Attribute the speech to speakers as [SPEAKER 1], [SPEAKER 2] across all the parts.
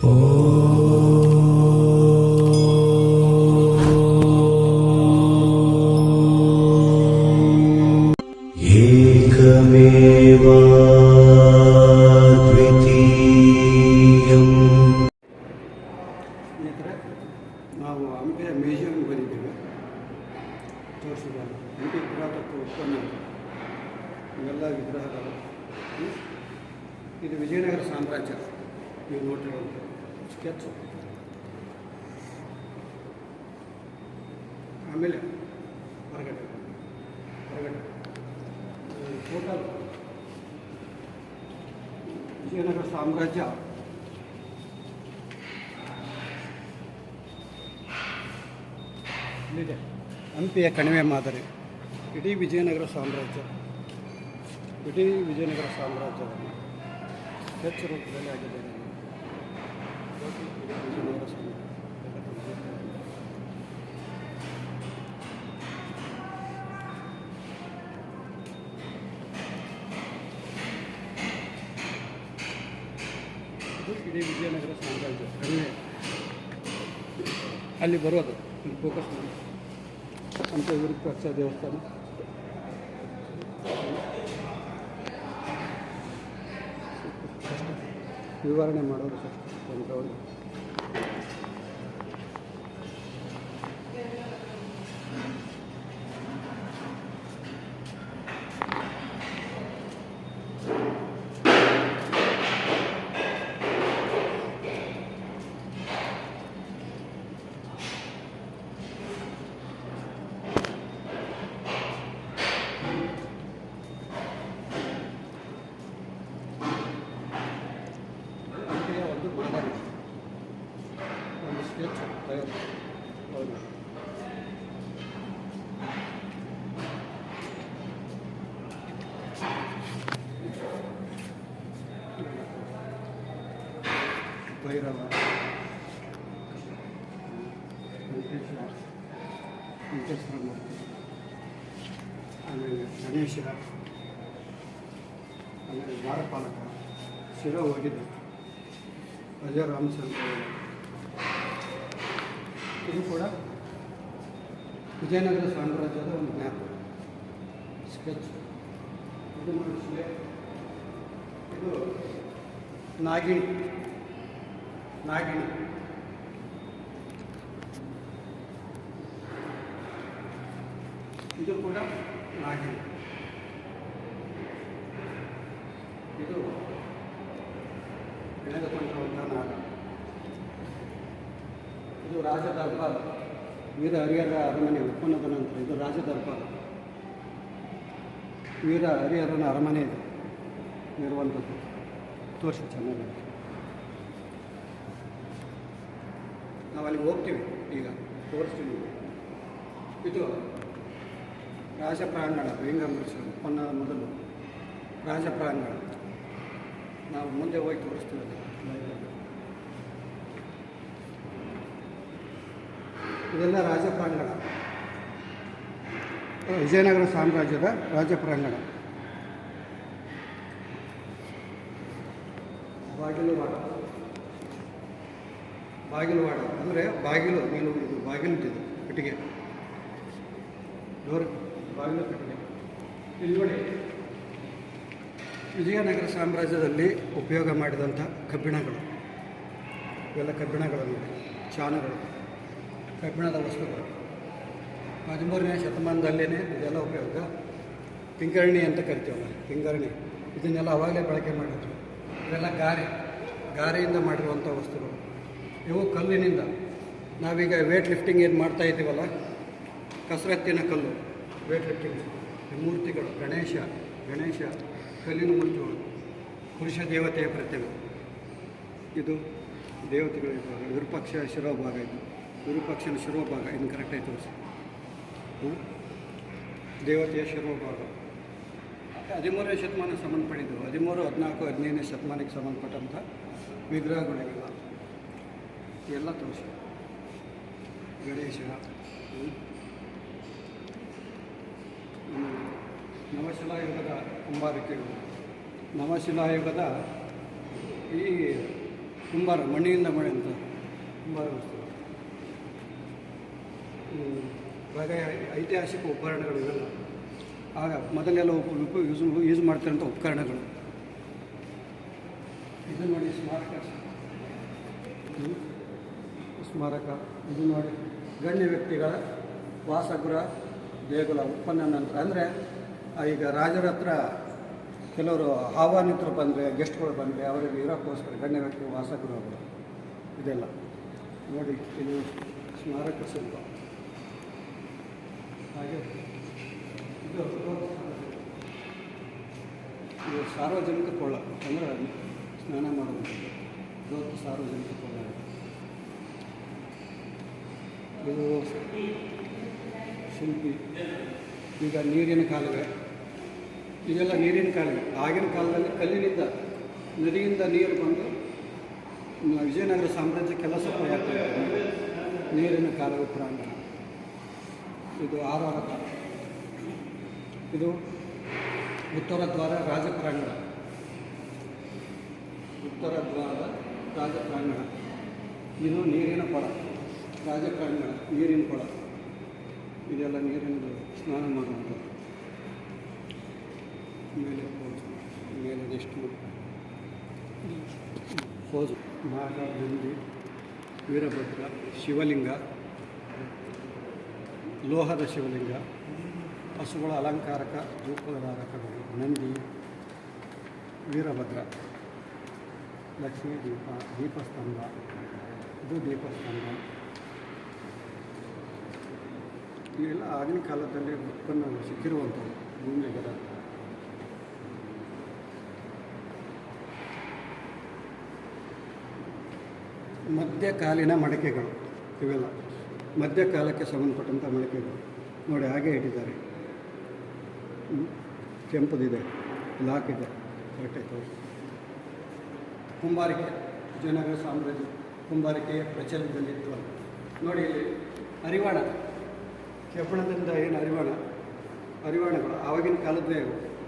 [SPEAKER 1] ನಾವು ಹಂಪಿಯ ಮ್ಯೂಸಿಯಂ ಬಂದಿದ್ದೀವಿ. ತೋರಿಸಿದ ಹಂಪಿ ಪುರಾತತ್ವ ಉತ್ಪನ್ನ ಇವೆಲ್ಲ ವಿಗ್ರಹಗಳು. ಇದು ವಿಜಯನಗರ ಸಾಮ್ರಾಜ್ಯ. ನೀವು ನೋಡಿರೋದು ಸ್ಕೆಚ್ ಆಮೇಲೆ ಹೊರಗಡೆ. ಹೊರಗಡೆ. ಟೋಟಲ್ ವಿಜಯನಗರ ಸಾಮ್ರಾಜ್ಯ. ಇಲ್ಲಿದೆ. ಹಂಪಿಯ ಕಣಿವೆ ಮಾದರಿ. ಇಡೀ ವಿಜಯನಗರ ಸಾಮ್ರಾಜ್ಯ. ಇಡೀ ವಿಜಯನಗರ ಸಾಮ್ರಾಜ್ಯವನ್ನು. ಹೆಚ್ಚು ರೂಪದಲ್ಲಿ ಆಗಿದೆ. ಇಡೀ ವಿಜಯನಗರ ಸಾಮ್ರಾಜ್ಯ ಕಣಿವೆ ಅಲ್ಲಿ ಬರೋದು ಫೋಕಸ್ ಮಾಡಿ. ಅಂತ ವಿರೂಪಾಕ್ಷ ದೇವಸ್ಥಾನ. ವಿವರಣೆ ಮಾಡೋದು ಕಷ್ಟ. ಒಂದು ಭೈರವ ವೆಂಕಟೇಶ್ವರ ವೆಂಕಟೇಶ್ವರ ಆಮೇಲೆ ಗಣೇಶ, ಆಮೇಲೆ ವಾರಪಾಲಕ ಶಿರ ಹೋಗಿದೆ. ಅಜಯ ರಾಮಚಂದ್ರ ಇದು ಕೂಡ ವಿಜಯನಗರ ಸಾಮ್ರಾಜ್ಯದ ಒಂದು ಮ್ಯಾಪ್ ಸ್ಕೆಚ್ ಇದು ನೋಡಿ ಇದು ನಾಗಿಣಿ. ನಾಗಿಣಿ. ಇದು ಕೂಡ ನಾಗಿಣಿ. ಇದು ಬೆಳೆದುಕೊಂಡಿರುವಂಥ ನಾಗ. ಇದು ರಾಜ ದರ್ಬಾರ್ ವೀರ ಹರಿಹರ ಅರಮನೆ ಉತ್ಪನ್ನದ ನಂತರ ಇದು ರಾಜದರ್ಬಾರ್ ವೀರ ಹರಿಹರನ ಅರಮನೆ ಇರುವಂಥದ್ದು ತೋರಿಸಿ ಚೆನ್ನಾಗಿ ನಾವು ಅಲ್ಲಿ ಹೋಗ್ತೀವಿ ಈಗ ತೋರಿಸ್ತೀವಿ ಇದು ರಾಜಪ್ರಾಂಗಣ ಪ್ರಾಂಗಣ ವೆಂಗಂಬರೀಶ್ವರ ಉತ್ಪನ್ನದ ಮೊದಲು ರಾಜಪ್ರಾಂಗಣ ನಾವು ಮುಂದೆ ಹೋಗಿ ತೋರಿಸ್ತೀವಿ. ಇದೆಲ್ಲ ರಾಜಪ್ರಾಂಗಣ ವಿಜಯನಗರ ಸಾಮ್ರಾಜ್ಯದ ರಾಜಪ್ರಾಂಗಣ ಪ್ರಾಂಗಣ ಬಾಗಿಲುವಾಡ ಬಾಗಿಲುವಾಡ ಅಂದರೆ ಬಾಗಿಲು, ನೀನು ಇದು ಬಾಗಿಲು ಇದು ಕಟ್ಟಿಗೆ. ಡೋರ್ ಬಾಗಿಲು ಕಟ್ಟಿಗೆ. ಇಲ್ಲಿ ನೋಡಿ. ವಿಜಯನಗರ ಸಾಮ್ರಾಜ್ಯದಲ್ಲಿ ಉಪಯೋಗ ಮಾಡಿದಂಥ ಕಬ್ಬಿಣಗಳು. ಇವೆಲ್ಲ ಕಬ್ಬಿಣಗಳು ನೋಡಿ ಚಾನಗಳು. ಕಬ್ಬಿಣದ ವಸ್ತುಗಳು. ಹದಿಮೂರನೇ ಶತಮಾನದಲ್ಲೇ ಇದೆಲ್ಲ ಉಪಯೋಗ. ಪಿಂಗರಣಿ ಅಂತ ಕರಿತೀವಲ್ಲ ಪಿಂಗರಣಿ ಇದನ್ನೆಲ್ಲ ಅವಾಗಲೇ ಬಳಕೆ ಮಾಡಿದ್ರು. ಇದೆಲ್ಲ ಗಾರೆ. ಗಾರೆಯಿಂದ ಮಾಡಿರುವಂಥ ವಸ್ತುಗಳು. ಇವು ಕಲ್ಲಿನಿಂದ. ನಾವೀಗ ವೇಟ್ ಲಿಫ್ಟಿಂಗ್ ಏನು ಮಾಡ್ತಾ ಇದ್ದೀವಲ್ಲ? ಕಸರತ್ತಿನ ಕಲ್ಲು. ವೇಟ್ ಲಿಫ್ಟಿಂಗ್ ಮೂರ್ತಿಗಳು. ಗಣೇಶ ಗಣೇಶ ಕಲ್ಲಿನ ಮೂರ್ತಿಗಳು. ಪುರುಷ ದೇವತೆಯ ಪ್ರತಿಮೆ. ಇದು ದೇವತೆಗಳ ವಿಭಾಗ ವಿರೂಪಾಕ್ಷ ಶಿರೋಭಾಗ ಇದು. ವಿರೂಪಾಕ್ಷನ ಶಿರೋಭಾಗ. ಇನ್ನು ಕರೆಕ್ಟಾಗಿ ತೋರಿಸಿ. ದೇವತೆಯ ಶಿರೋಭಾಗ. ಹದಿಮೂರನೇ ಶತಮಾನ ಸಂಬಂಧಪಟ್ಟಿದ್ದು. ಹದಿಮೂರು, ಹದಿನಾಲ್ಕು, ಹದಿನೈದನೇ ಶತಮಾನಕ್ಕೆ ಸಂಬಂಧಪಟ್ಟಂಥ ವಿಗ್ರಹಗಳಿವೆಲ್ಲ. ಇವೆಲ್ಲ ತೋರಿಸಿ. ಗಣೇಶ ನವಶಿಲಾಯುಗದ ಕುಂಬಾರಿಕೆಗಳು ನವಶಿಲಾಯುಗದ ಈ ಕುಂಬಾರ, ಮಣ್ಣಿನಿಂದ ಮಣೆ ಅಂತ ಕುಂಬಾರ ವಸ್ತು. ಹಾಗೆ ಐತಿಹಾಸಿಕ ಉಪಕರಣಗಳು ಇವೆಲ್ಲ. ಆಗ ಮೊದಲೆಲ್ಲ ಯೂಸ್ ಯೂಸ್ ಮಾಡ್ತಿರೋಂಥ ಉಪಕರಣಗಳು. ಇದು ನೋಡಿ ಸ್ಮಾರಕ. ಸ್ಮಾರಕ. ಇದು ನೋಡಿ, ಗಣ್ಯ ವ್ಯಕ್ತಿಗಳ ವಾಸಗೃಹ, ದೇಗುಲ ಉತ್ಪನ್ನ ನಂತರ. ಅಂದರೆ ಈಗ ರಾಜರ ಹತ್ರ ಕೆಲವರು ಆಹ್ವಾನಿತರು ಬಂದರೆ, ಗೆಸ್ಟ್ಗಳು ಬಂದರೆ, ಅವರಿಗೆ ಇರೋಕ್ಕೋಸ್ಕರ ಗಣ್ಯ ವ್ಯಕ್ತಿ ವಾಸಗೃಹಗಳು, ಇದೆಲ್ಲ. ನೋಡಿ, ಇದು ಸ್ಮಾರಕ ಶಿಲ್ಪ ಹಾಗೆ. ಇದು ಇದು ಸಾರ್ವಜನಿಕ ಕೊಳ್ಳ. ಅಂದರೆ ಸ್ನಾನ ಮಾಡುವಂಥದ್ದು ಇವತ್ತು ಸಾರ್ವಜನಿಕ ಕೊಳ್ಳ. ಇದು ಶಿಲ್ಪಿ. ಈಗ ನೀರಿನ ಕಾಲುವೆ. ಇದೆಲ್ಲ ನೀರಿನ ಕಾಲುವೆ. ಆಗಿನ ಕಾಲದಲ್ಲಿ ಕಲ್ಲಿನಿಂದ, ನದಿಯಿಂದ ನೀರು ಬಂದು ವಿಜಯನಗರ ಸಾಮ್ರಾಜ್ಯ ಕೆಲಸ ನೀರಿನ ಕಾಲುವೆ ಪ್ರಾಂಗಣ ಇದು ಆರಾರಥ ಇದು ಉತ್ತರ ದ್ವಾರ ರಾಜ ಪ್ರಾಂಗಣ ಉತ್ತರ ದ್ವಾರ ರಾಜ ಪ್ರಾಂಗಣ ಇದು ನೀರಿನ ಕೊಳ. ರಾಜ ಪ್ರಾಂಗಣ ನೀರಿನ ಕೊಳ ಇದೆಲ್ಲ ನೀರಿನ ಸ್ನಾನ ಮಾಡುವಂಥದ್ದು ಮೇಲೆ ಪೋಜು ಮೇಲೆ ಎಷ್ಟು ಪೋಜು ನಾಗ ನಂದಿ ವೀರಭದ್ರ ಶಿವಲಿಂಗ ಲೋಹದ ಶಿವಲಿಂಗ ಹಸುಗಳ ಅಲಂಕಾರಕ ಧೂಪಧಾರಕಗಳು ನಂದಿ ವೀರಭದ್ರ ಲಕ್ಷ್ಮೀ ದೀಪ ದೀಪಸ್ತಂಭ ಇದು ದೀಪಸ್ತಂಭ ಇವೆಲ್ಲ ಆಗಿನ ಕಾಲದಲ್ಲಿ ಉತ್ಪನ್ನ ಸಿಕ್ಕಿರುವಂಥದ್ದು ಭೂಮಿಯ ಪದಾರ್ಥ ಮಧ್ಯಕಾಲೀನ ಮಡಕೆಗಳು ಇವೆಲ್ಲ, ಮಧ್ಯಕಾಲಕ್ಕೆ ಸಂಬಂಧಪಟ್ಟಂಥ ಮಡಕೆಗಳು. ನೋಡಿ, ಹಾಗೆ ಇಟ್ಟಿದ್ದಾರೆ. ಕೆಂಪದಿದೆ ಲಾಕ್ ಇದೆ ಬಟ್ಟೆ ಕುಂಬಾರಿಕೆ, ವಿಜಯನಗರ ಸಾಮ್ರಾಜ್ಯ ಕುಂಬಾರಿಕೆಯ ಪ್ರಚಲಿತದಲ್ಲಿತ್ತು ನೋಡಿ ಇಲ್ಲಿ ಅರಿವಾಣ ಕೆಬ್ಬಣದಿಂದ ಏನು ಅರಿವಾಣ ಅರಿವಾಣಗಳು ಆವಾಗಿನ ಕಾಲದ್ದೇ.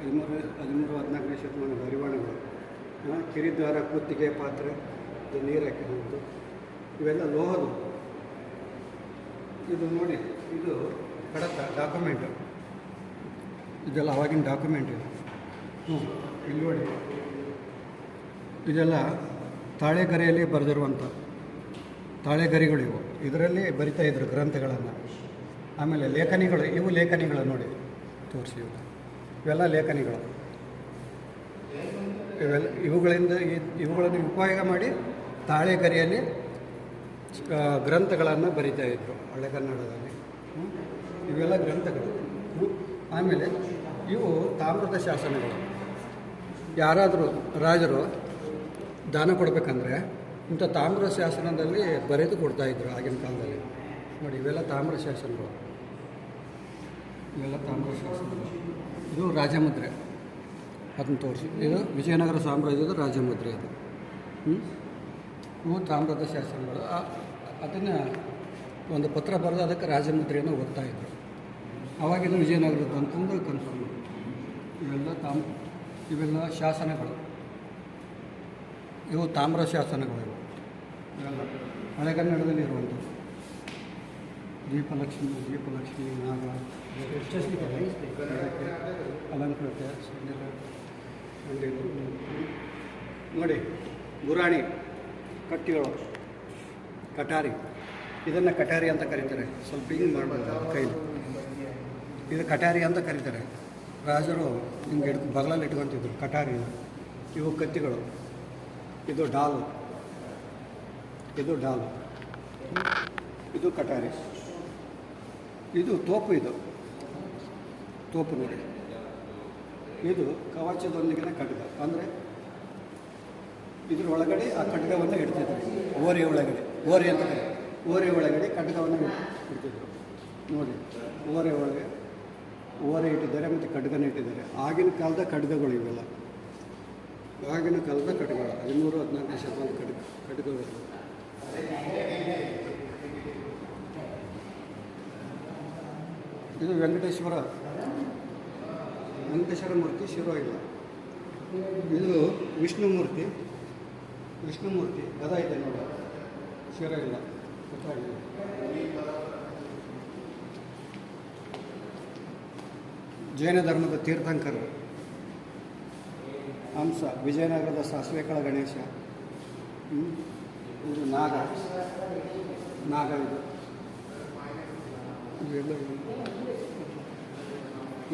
[SPEAKER 1] ಹದಿಮೂರು ಹದಿಮೂರು, ಹದಿನಾಲ್ಕನೇ ಶತಮಾನದ ಅರಿವಾಣಗಳು ಕಿರಿದ್ವಾರ, ಕುತ್ತಿಗೆ, ಪಾತ್ರೆ ನೀರು ಹಾಕಿರುವುದು ಇವೆಲ್ಲ ಲೋಹದು ಇದು ನೋಡಿ, ಇದು ಕಡತ ಡಾಕ್ಯುಮೆಂಟು ಇದೆಲ್ಲ ಆವಾಗಿನ ಡಾಕ್ಯುಮೆಂಟ್ ಇದು. ಹ್ಞೂ, ಇಲ್ಲಿ ನೋಡಿ. ಇದೆಲ್ಲ ತಾಳೆಗರೆಯಲ್ಲಿ ಬರೆದಿರುವಂಥ, ತಾಳೆಗರಿಗಳಿವು. ಇದರಲ್ಲಿ ಬರಿತಾ ಇದ್ರು ಗ್ರಂಥಗಳನ್ನು. ಆಮೇಲೆ ಲೇಖನಿಗಳು, ಇವು ಲೇಖನಿಗಳು ನೋಡಿ. ತೋರಿಸಿ ಇವು ಇವೆಲ್ಲ ಲೇಖನಿಗಳು. ಇವೆಲ್ಲ ಇವುಗಳಿಂದ ಇವುಗಳನ್ನು ಉಪಯೋಗ ಮಾಡಿ ತಾಳೆಗರಿಯಲ್ಲಿ ಗ್ರಂಥಗಳನ್ನು ಬರಿತಾ ಇದ್ರು ಹಳೆ ಕನ್ನಡದಲ್ಲಿ. ಇವೆಲ್ಲ ಗ್ರಂಥಗಳು. ಆಮೇಲೆ ಇವು ತಾಮ್ರದ ಶಾಸನಗಳು. ಯಾರಾದರೂ ರಾಜರು ದಾನ ಕೊಡಬೇಕಂದ್ರೆ ಇಂಥ ತಾಮ್ರ ಶಾಸನದಲ್ಲಿ ಬರೆದು ಕೊಡ್ತಾ ಕೊಡ್ತಾಯಿದ್ರು ಆಗಿನ ಕಾಲದಲ್ಲಿ. ನೋಡಿ, ಇವೆಲ್ಲ ತಾಮ್ರ ಶಾಸನಗಳು. ಇವೆಲ್ಲ ತಾಮ್ರ ಶಾಸನಗಳು. ಇದು ರಾಜಮುದ್ರೆ. ಅದನ್ನು ತೋರಿಸಿ. ಇದು ವಿಜಯನಗರ ಸಾಮ್ರಾಜ್ಯದ ರಾಜಮುದ್ರೆ ಇದು ಇವು ತಾಮ್ರದ ಶಾಸನಗಳು. ಅದನ್ನು ಒಂದು ಪತ್ರ ಬರೆದು ಅದಕ್ಕೆ ರಾಜಮುದ್ರೆಯನ್ನು ಓದ್ತಾ ಇದ್ದರು ಅವಾಗಿನ ವಿಜಯನಗರದ ಅಂತಂದು ಕನ್ಫರ್ಮ್ ಇವೆಲ್ಲ ತಾಮ್, ಇವೆಲ್ಲ ಶಾಸನಗಳು. ಇವು ತಾಮ್ರ ಶಾಸನಗಳು ಇವು. ಇವೆಲ್ಲ ಹಳೆಗನ್ನಡದಲ್ಲಿ ಇರುವಂಥದ್ದು ದೀಪಲಕ್ಷ್ಮಿ ದೀಪಲಕ್ಷ್ಮಿ ನಾಗ ಅಲಂಕೃತ ನೋಡಿ ಗುರಾಣಿ ಕಟ್ಟಿಗಳು ಕಟಾರಿ. ಇದನ್ನು ಕಟಾರಿ ಅಂತ ಕರೀತಾರೆ. ಸ್ವಲ್ಪ ಹಿಂಗೆ ಮಾಡ್ಬೋದು ಕೈಲಿ. ಇದು ಕಟಾರಿ ಅಂತ ಕರೀತಾರೆ. ರಾಜರು ಹಿಂಗೆ ಹಿಡ್ದು ಬಗಲಲ್ಲಿ ಇಟ್ಕೊತಿದ್ರು ಕಟಾರಿ ಇವು ಕತ್ತಿಗಳು. ಇದು ಡಾಲು. ಇದು ಡಾಲು. ಇದು ಕಟಾರಿ. ಇದು ತೋಪು ಇದು. ತೋಪು ನೋಡಿ. ಇದು ಕವಚದೊಂದಿಗಿನ ಖಡ್ಗ. ಅಂದರೆ ಇದ್ರ ಒಳಗಡೆ ಆ ಖಡ್ಗವನ್ನು ಇಡ್ತಿದ್ರು. ಓರೆ ಒಳಗಡೆ. ಓರೆ ಅಂತ. ಓರೆ ಒಳಗಡೆ ಖಡ್ಗವನ್ನು ಇಡ್- ಇಡ್ತಿದ್ರು. ನೋಡಿ. ಓರೆ ಒಳಗೆ ಓರೆ ಇಟ್ಟಿದ್ದಾರೆ ಮತ್ತು ಖಡ್ಗನ ಇಟ್ಟಿದ್ದಾರೆ. ಆಗಿನ ಕಾಲದ ಖಡ್ಗಗಳು ಇವೆಲ್ಲ. ಆಗಿನ ಕಾಲದ ಖಡ್ಗಗಳು. ಹದಿಮೂರು ಹದಿನಾಲ್ಕನೇ ಶತಮಾನ ಖಡ್ಗ ಖಡ್ಗಗಳು. ಇದು ವೆಂಕಟೇಶ್ವರ. ವೆಂಕಟೇಶ್ವರ ಮೂರ್ತಿ ಶಿವ ಇಲ್ಲ ಇದು ವಿಷ್ಣು ಮೂರ್ತಿ. ವಿಷ್ಣುಮೂರ್ತಿ ಗದ ಇದೆ ನೋಡಿ. ಶಿರ ಇಲ್ಲ ಜೈನ ಧರ್ಮದ ತೀರ್ಥಂಕರು. ಹಂಸ. ವಿಜಯನಗರದ ಸಾಸಿವೆಕಳ ಗಣೇಶ. ಇದು ನಾಗ. ನಾಗ ಇದು. ಇವೆಲ್ಲ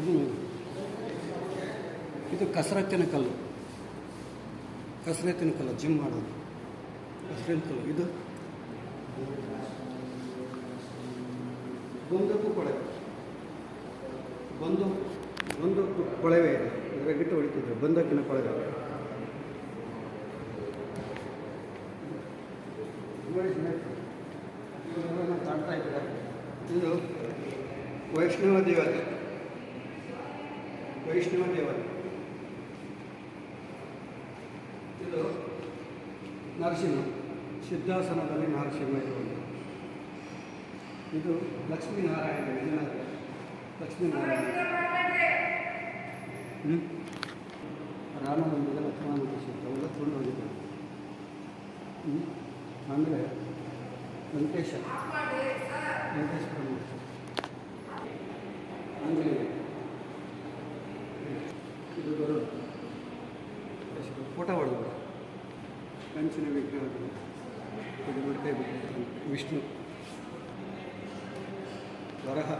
[SPEAKER 1] ಇದು ಇದು ಕಸರತ್ತಿನ ಕಲ್ಲು. ಕಸರತ್ತಿನ ಕಲ್ಲು ಜಿಮ್ ಮಾಡೋದು. ಕಸರತ್ತಿನ ಕಲ್ಲು. ಇದು ಬಂದಕ್ಕೂ ಕೊಳವೆ. ಬಂದು ಒಂದು ಕೊಳವೆ. ಇದೆ ಇದರ ಗಿಟ್ಟು ಹೊಡಿತಿದ್ರು. ಬಂದಕ್ಕಿನ ಕೊಳವೆ ನೋಡಿ ಸ್ನೇಹಿತರೆ, ಇದೆಲ್ಲ ಕಾಣ್ತಾ ಇದ್ದಾರೆ ಇದು ವೈಷ್ಣವ ದೇವತೆ. ವೈಷ್ಣವ ದೇವತೆ. ಇದು ನರಸಿಂಹ, ಸಿದ್ಧಾಸನದಲ್ಲಿ ನರಸಿಂಹ ಇರುವುದು. ಇದು ಲಕ್ಷ್ಮೀನಾರಾಯಣ ವಿಜಯನಗರ ಲಕ್ಷ್ಮೀನಾರಾಯಣ. ರಾಮನೊಂದಿಗೆ ಲಕ್ಷ್ಮಣ ಸಿದ್ಧವೆಲ್ಲ ಹ್ಞೂ ಆಮೇಲೆ ವೆಂಕಟೇಶ. ವೆಂಕಟೇಶ್ವರ ಮೂರ್ತಿ ಇದು ಗರುಡ ಫೋಟೋ ಮಾಡಿದ್ರು ಕಂಚಿನ ವಿಗ್ರಹಗಳು ಇದು ಬಿಟ್ಟು ವಿಷ್ಣು. ವರಹ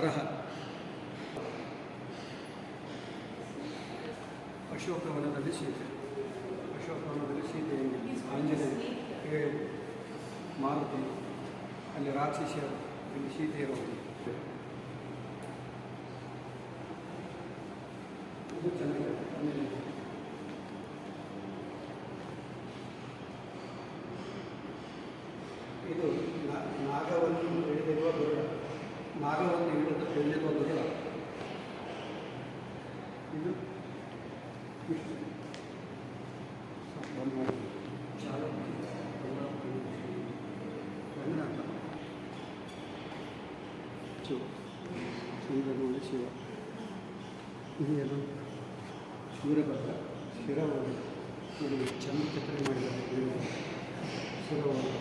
[SPEAKER 1] ವರಹ. ಅಶೋಕವನದಲ್ಲಿ ಸೀತೆ. ಅಶೋಕವನದಲ್ಲಿ ಸೀತೆ ಆಂಜನೇಯ. ಮಾರುತಿ. ಅಲ್ಲಿ ರಾಕ್ಷಸಿಯರು ಇಲ್ಲಿ ಸೀತೆ ಇರೋದು ಶಿವ ಚಂದ್ರಮೌಳಿ ಶಿವ ಇದು ಏನು ವೀರಭದ್ರ ಶಿರವನ್ನು ನೋಡಿ ಚಂದ ಚಿತ್ರ ಮಾಡಿದ್ದಾರೆ ಶಿರವನ್ನು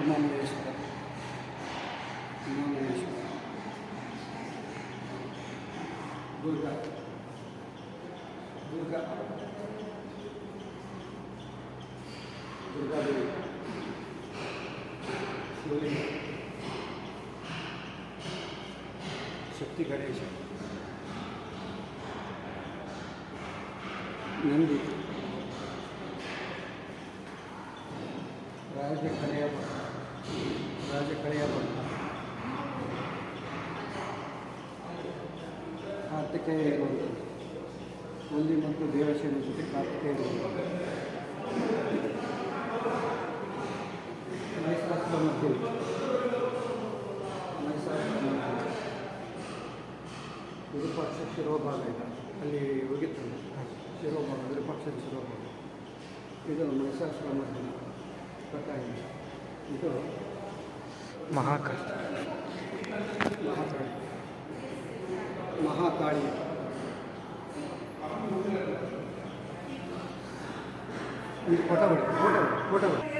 [SPEAKER 1] ಉಮಾಮಹೇಶ್ವರ ಉಮಾಮಹೇಶ್ವರ ದುರ್ಗಾ ದುರ್ಗಾ ದುರ್ಗಾದೇವಿ ಶಿವಲಿಂಗ ಶಕ್ತಿ ಗಣೇಶ ನಂದಿ ರಾಜ ಕಲೆಯ ರಾಜ ಕಲೆಯ ಬಣ್ಣ ಕಾರ್ತಿಕೇಯ ಇರುವಂಥದ್ದು ನಂದಿ ಮತ್ತು ದೇವಸೇನ ಜೊತೆ ಕಾರ್ತಿಕೇಯ ಮಧ್ಯೆ ವಿರೂಪಾಕ್ಷ ಶಿರೋಭಾಗ ಇದೆ ಅಲ್ಲಿ ಹೋಗಿತ್ತಲ್ಲ ಶಿರೋಭಾಗ ವಿರೂಪಾಕ್ಷ ಶಿರೋಭಾಗ ಇದು ಮಧ್ಯೆ ಪ್ರಕಾರ ಇದು
[SPEAKER 2] ಮಹಾಕಾಳಿ
[SPEAKER 1] ಮಹಾಕಾಳಿ ಮಹಾಕಾಳಿ ಇದು ಫೋಟೋ ಹೊಡಿ ಫೋಟೋ ಫೋಟೋ ಹೊಡಿ